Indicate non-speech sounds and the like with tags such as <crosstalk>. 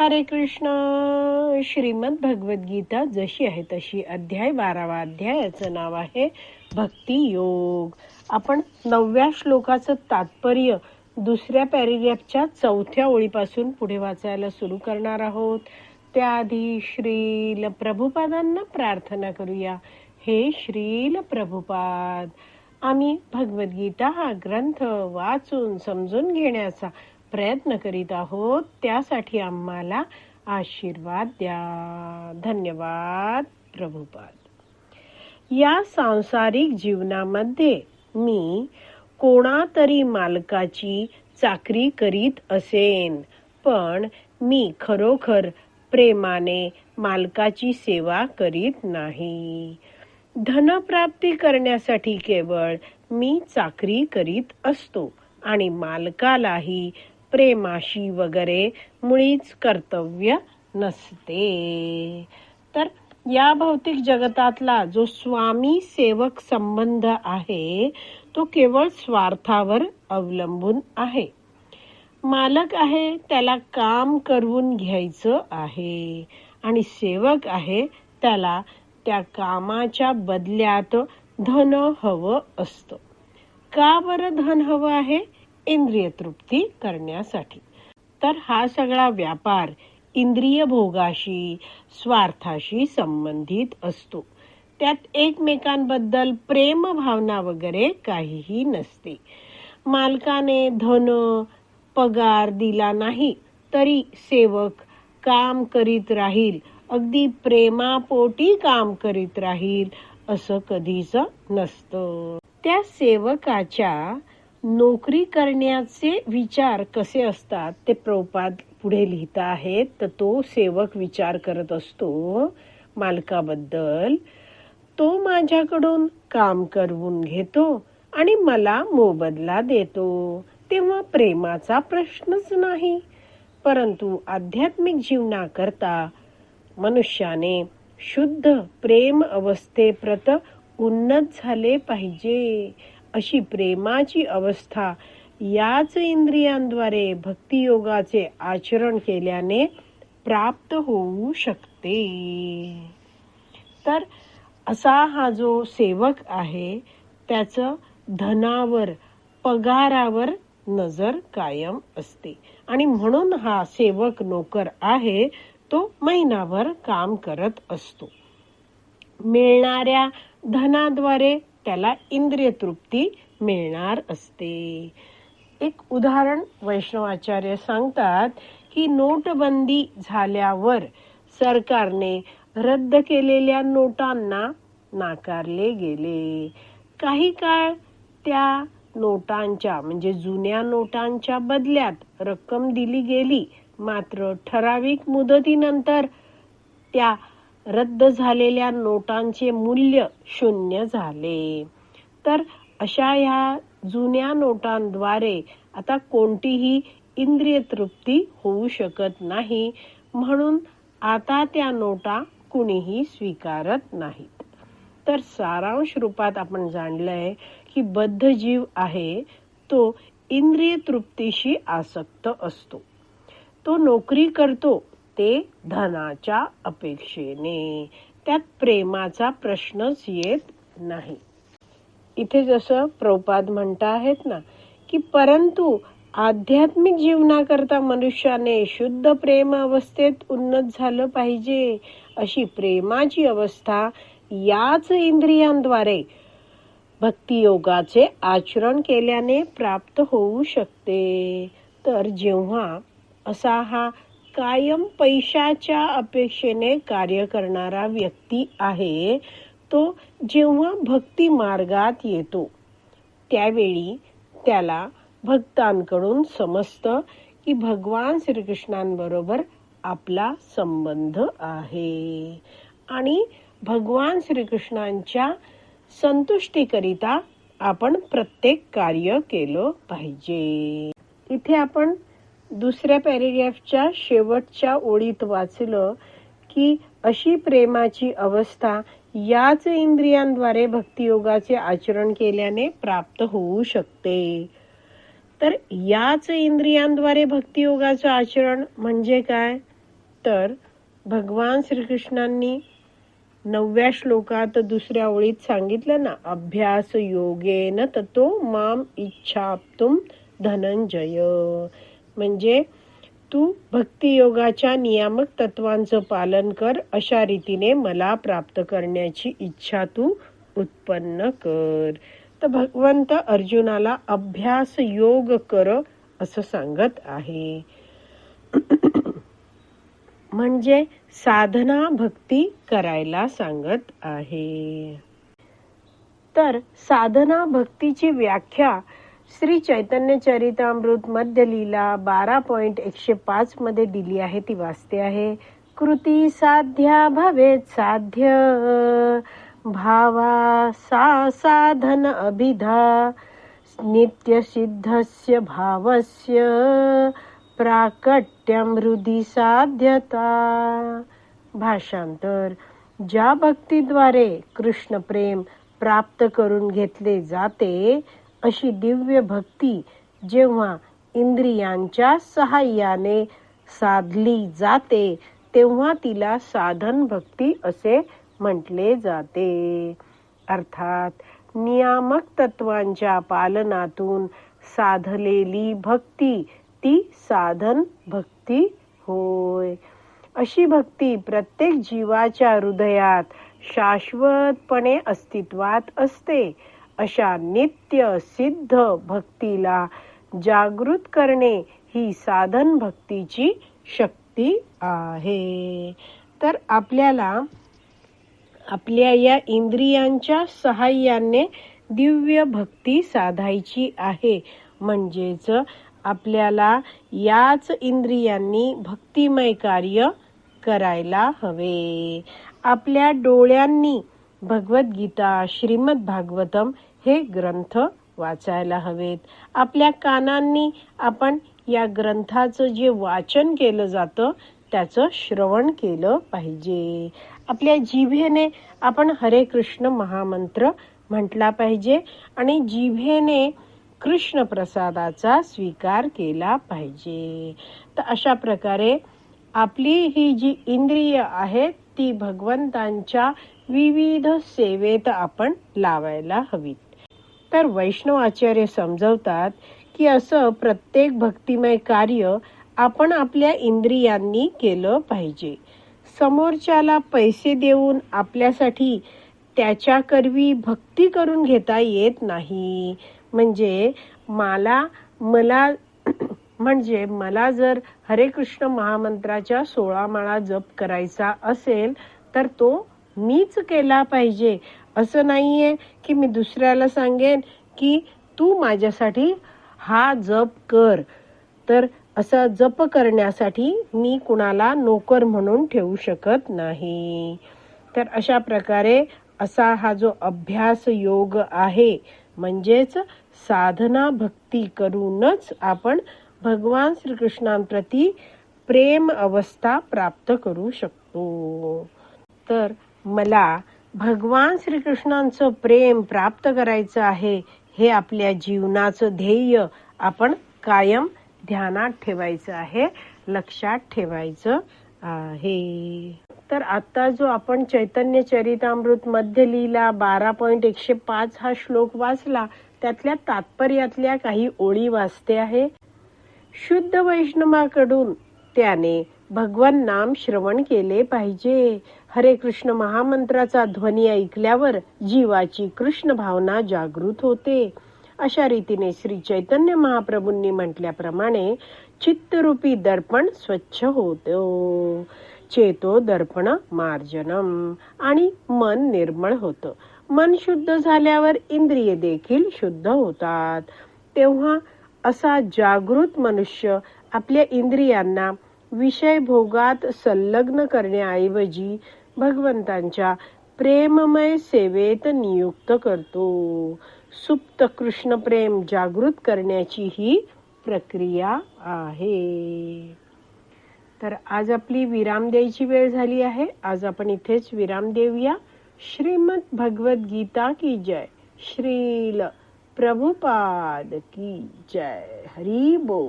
हरे कृष्ण. श्रीमद भगवद्गीता जशी आहे तशी अध्याय बारावा अध्यायाचं नाव आहे भक्ती योग. आपण नवव्या श्लोकाचं तात्पर्य दुसऱ्या पॅरेग्राफच्या चौथ्या ओळीपासून पुढे वाचायला सुरू करणार आहोत. त्याआधी श्रील प्रभुपादांना प्रार्थना करूया. हे श्रील प्रभुपाद आम्ही भगवद्गीता हा ग्रंथ वाचून समजून घेण्याचा प्रयत्न करीत आहोत. त्यासाठी आम्हाला आशीर्वाद द्या. धन्यवाद प्रभुपाद. या सांसारिक जीवनामध्ये मी कोणातरी मालकाची चाकरी करीत असेन पण मी खरोखर प्रेमाने मालकाची सेवा करीत नाही. धनप्राप्ती करण्यासाठी केवळ मी चाकरी करीत असतो आणि मालकालाही प्रेमाशी वगैरे मुळीच कर्तव्य नसते. तर या भौतिक जगतातला जो स्वामी सेवक संबंध आहे तो केवळ स्वार्थावर अवलंबून आहे. मालक आहे त्याला काम करून घ्यायचं आहे. आणि सेवक आहे त्याला त्या कामाच्या बदल्यात धन हवं असतं. का बरं धन हवं आहे? इंद्रिय तृप्ती करण्यासाठी. तर हा सगळा व्यापार इंद्रिय भोगाशी स्वार्थाशी संबंधित असतो. त्यात एकमेकांबद्दल प्रेम भावना वगैरे काहीही नसते. मालकाने धन पगार दिला नाही तरी सेवक काम करीत राहील अगदी प्रेमापोटी काम करीत राहील असं कधीच नसतं. त्या सेवकाच्या नोकरी करण्याचे विचार कसे असतात? ते प्रभुपाद पुढे लिहित आहेत. तर तो सेवक विचार करत असतो मालकाबद्दल. तो माझ्याकडून काम करवून घेतो आणि मला मोबदला देतो. तेव्हा प्रेमाचा प्रश्नच नाही. परंतु आध्यात्मिक जीवनाकरता मनुष्याने शुद्ध प्रेम अवस्थेप्रत उन्नत झाले पाहिजे. अशी प्रेमाची अवस्था याच इंद्रियांद्वारे भक्तियोगाचे आचरण केल्याने प्राप्त होऊ शकते. तर असा हा जो सेवक आहे त्याचं धनावर पगारावर नजर कायम असते. आणि म्हणून हा सेवक नोकर आहे तो महिनाभर काम करत असतो. मिळणाऱ्या धनाद्वारे त्याला इंद्रिय तृप्ती मिळणार असते. एक उदाहरण वैष्णवाचार्य सांगतात की नोटबंदी झाल्यावर सरकारने रद्द केलेल्या नोटांना नाकारले गेले. काही काळ त्या नोटांच्या म्हणजे जुन्या नोटांच्या बदल्यात रक्कम दिली गेली. मात्र ठराविक मुदतीनंतर त्या रद्द झालेल्या नोटांचे मूल्य शून्य झाले. तर अशा ह्या जुन्या नोटांद्वारे आता कोणतीही इंद्रिय तृप्ती होऊ शकत नाही. म्हणून आता त्या नोटा कुणीही स्वीकारत नाहीत. तर सारांश रूपात आपण जाणलंय की बद्ध जीव आहे तो इंद्रिय तृप्तीशी आसक्त असतो. तो नोकरी करतो ते धनाच्या अपेक्षेने. त्यात प्रेमाचा प्रश्नच येत नाही. इथे जसं प्रपाद म्हणता आहेत ना की परंतु आध्यात्मिक जीवनाकरता मनुष्याने शुद्ध प्रेम अवस्थेत उन्नत झालं पाहिजे अशी प्रेमाची अवस्था याच इंद्रियांद्वारे भक्तियोगाचे आचरण केल्याने प्राप्त होऊ शकते. तर जेव्हा असा हा कायम पैशाच्या अपेक्षेने कार्य करणारा व्यक्ती आहे तो जेव्हा भक्ती मार्गात येतो त्यावेळी त्याला भक्तांकडून समजतं की भगवान श्रीकृष्णांबरोबर आपला संबंध आहे. आणि भगवान श्रीकृष्णांच्या संतुष्टीकरिता आपण प्रत्येक कार्य केलं पाहिजे. इथे आपण दुसऱ्या पॅरेग्राफच्या शेवटच्या ओळीत वाचलं की अशी प्रेमाची अवस्था याच इंद्रियांद्वारे भक्तियोगाचे आचरण केल्याने प्राप्त होऊ शकते. तर याच इंद्रियांद्वारे भक्तियोगाचं आचरण म्हणजे काय? तर भगवान श्रीकृष्णांनी नवव्या श्लोकात दुसऱ्या ओळीत सांगितलं ना अभ्यास योगेन ततो माम इच्छाप्तुम धनंजय. म्हणजे तू भक्तियोगाच्या नियामक तत्वांचं पालन कर अशा रीतीने मला प्राप्त करण्याची इच्छा तू उत्पन्न कर. तर भगवंत अर्जुनाला अभ्यास योग कर असं सांगत आहे. <clears throat> म्हणजे साधना भक्ती करायला सांगत आहे. तर साधना भक्तीची व्याख्या श्री चैतन्य चरितामृत मध्य लीला बारा पॉइंट एकशे पाच मध्ये दिली आहे ती वाचते आहे. कृती साध्या भवेत साध्य. भावा सा साधन अभिधा. नित्य सिद्धस्य भावस्य. प्राकट्यम हृदी साध्यता. भाषांतर. ज्या भक्तीद्वारे कृष्ण प्रेम प्राप्त करून घेतले जाते अशी दिव्य भक्ती जेव्हा इंद्रियांच्या सहाय्याने साधली जाते तेव्हा तिला साधन भक्ती असे म्हटले जाते. अर्थात नियामक तत्वांच्या पालनातून साधलेली भक्ती ती साधन भक्ती होय. अशी भक्ती प्रत्येक जीवाच्या हृदयात शाश्वतपणे अस्तित्वात असते. अशा नित्य सिद्ध भक्तीला जागृत करणे ही साधन भक्तीची शक्ती आहे. तर आपल्याला आपल्या या इंद्रियांच्या सहाय्याने दिव्य भक्ती साधायची आहे. म्हणजेच आपल्याला याच इंद्रियांनी भक्तिमय कार्य करायला हवे. आपल्या डोळ्यांनी भगवद्गीता श्रीमद भागवतम हे ग्रंथ वाचायला हवेत. आपल्या कानांनी आपण या ग्रंथाचं जे वाचन केलं जातं त्याचं श्रवण केलं पाहिजे. आपल्या जिभेने आपण हरे कृष्ण महामंत्र म्हटला पाहिजे आणि जिभेने कृष्ण प्रसादाचा स्वीकार केला पाहिजे. तर अशा प्रकारे आपली ही जी इंद्रिय आहेत ती भगवंतांच्या विविध सेवेत आपण लावायला हवीत. तर वैष्णव आचार्य समजवतात की असं प्रत्येक भक्तिमय कार्य आपण आपल्या इंद्रियांनी केलं पाहिजे. समोरच्याला पैसे देऊन आपल्यासाठी त्याच्याकरवी भक्ती करून घेता येत नाही. म्हणजे मला मला <clears throat> म्हणजे मला जर हरे कृष्ण महामंत्राच्या सोळा माळा जप करायचा असेल तर तो मीच केला पाहिजे. असं नाही आहे की मी दुसऱ्याला सांगेन की तू माझ्यासाठी हा जप कर. तर असं जप करण्यासाठी मी कुणाला नोकर म्हणून ठेवू शकत नाही. तर अशा प्रकारे असा हा जो अभ्यास योग आहे म्हणजेच साधना भक्ती करूनच आपण भगवान श्रीकृष्णांप्रती प्रेम अवस्था प्राप्त करू शकतो. तर मला भगवान श्रीकृष्णांचं प्रेम प्राप्त करायचं आहे हे आपल्या जीवनाचं ध्येय आपण कायम ध्यानात ठेवायचं आहे लक्षात ठेवायचं आहे. तर आता जो आपण चैतन्य चरितामृत मध्य लिहिला बारा पॉइंट एकशे पाच हा श्लोक वाचला त्यातल्या तात्पर्यातल्या काही ओळी वाचते आहे. शुद्ध वैष्णवाकडून त्याने भगवान नाम श्रवण केले पाहिजे. हरे कृष्ण महामंत्राचा ध्वनी ऐकल्यावर जीवाची कृष्ण भावना जागृत होते. अशा रीतीने श्री चैतन्य महाप्रभूंनी म्हटल्याप्रमाणे चित्तरूपी दर्पण स्वच्छ होतो. चेतो दर्पण मार्जनम आणि मन निर्मळ होतं. मन शुद्ध झाल्यावर इंद्रिय देखील शुद्ध होतात. तेव्हा असा जागृत मनुष्य आपल्या इंद्रियांना विषय भोगात संलग्न करण्याऐवजी भगवंतांच्या प्रेममय सेवेत नियुक्त करतो. सुप्त कृष्ण प्रेम जागृत करण्याची ही प्रक्रिया आहे. तर आज आपली विराम द्यायची वेळ झाली आहे. आज आपण इथेच विराम देऊया. श्रीमद भगवत गीता की जय. श्रील प्रभुपाद की जय. हरी बोल.